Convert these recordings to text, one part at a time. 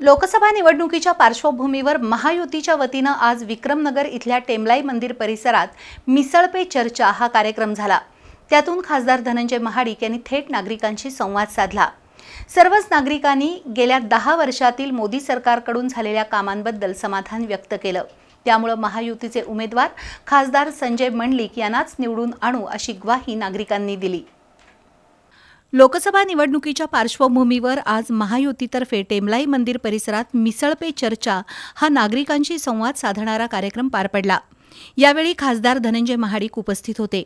लोकसभा निवडणुकीच्या पार्श्वभूमीवर महायुतीच्या वतीनं आज विक्रमनगर इथल्या टेमलाई मंदिर परिसरात मिसळ पे चर्चा हा कार्यक्रम झाला. त्यातून खासदार धनंजय महाडिक यांनी थेट नागरिकांशी संवाद साधला. सर्वच नागरिकांनी गेल्या दहा वर्षातील मोदी सरकारकडून झालेल्या कामांबद्दल समाधान व्यक्त केलं. त्यामुळं महायुतीचे उमेदवार खासदार संजय मंडलिक यांनाच निवडून आणू अशी ग्वाही नागरिकांनी दिली. लोकसभा निवडणुकीच्या पार्श्वभूमीवर आज महायुतीतर्फे टेमलाई मंदिर परिसरात मिसळ पे चर्चा हा नागरिकांशी संवाद साधणारा कार्यक्रम पार पडला. यावेळी खासदार धनंजय महाडिक उपस्थित होते.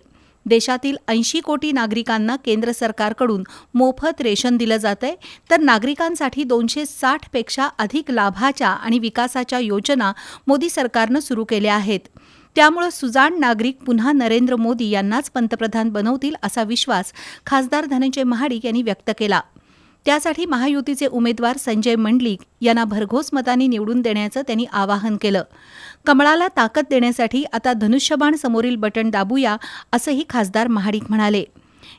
देशातील ऐंशी कोटी नागरिकांना केंद्र सरकारकडून मोफत रेशन दिलं जातंय तर नागरिकांसाठी दोनशे साठपेक्षा अधिक लाभाच्या आणि विकासाच्या योजना मोदी सरकारनं सुरू केल्या आहेत. त्यामुळं सुजाण नागरिक पुन्हा नरेंद्र मोदी यांनाच पंतप्रधान बनवतील असा विश्वास खासदार धनंजय महाडिक यांनी व्यक्त केला. त्यासाठी महायुतीचे उमेदवार संजय मंडलिक यांना भरघोस मतांनी निवडून देण्याचं त्यांनी आवाहन केलं. कमळाला ताकद देण्यासाठी आता धनुष्यबाण समोरील बटण दाबूया असंही खासदार महाडिक म्हणाले.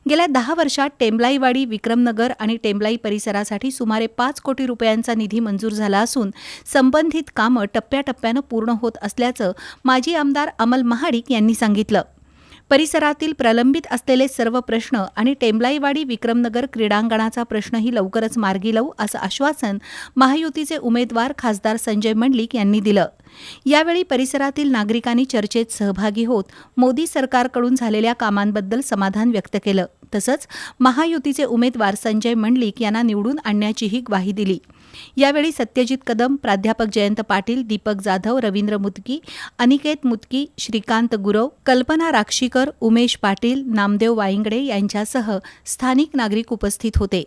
गेल्या दहा वर्षात टेंबलाईवाडी विक्रमनगर आणि टेंबलाई परिसरासाठी सुमारे पाच कोटी रुपयांचा निधी मंजूर झाला असून संबंधित कामं टप्प्याटप्प्यानं पूर्ण होत असल्याचं माजी आमदार अमल महाडिक यांनी सांगितलं. परिसरातील प्रलंबित असलेले सर्व प्रश्न आणि टेंबलाईवाडी विक्रमनगर क्रीडांगणाचा प्रश्नही लवकरच मार्गी लावू असं आश्वासन महायुतीचे उमेदवार खासदार संजय मंडलिक यांनी दिलं. यावेळी परिसरातील नागरिकांनी चर्चेत सहभागी होत मोदी सरकारकडून झालेल्या कामांबद्दल समाधान व्यक्त केलं. तसंच महायुतीचे उमेदवार संजय मंडलिक यांना निवडून आणण्याचीही ग्वाही दिली. यावेळी सत्यजित कदम प्राध्यापक जयंत पाटील दीपक जाधव रवींद्र मुतकी अनिकेत मुतकी श्रीकांत गुरव कल्पना राक्षीकर उमेश पाटील नामदेव वाईंगडे यांच्यासह स्थानिक नागरिक उपस्थित होते.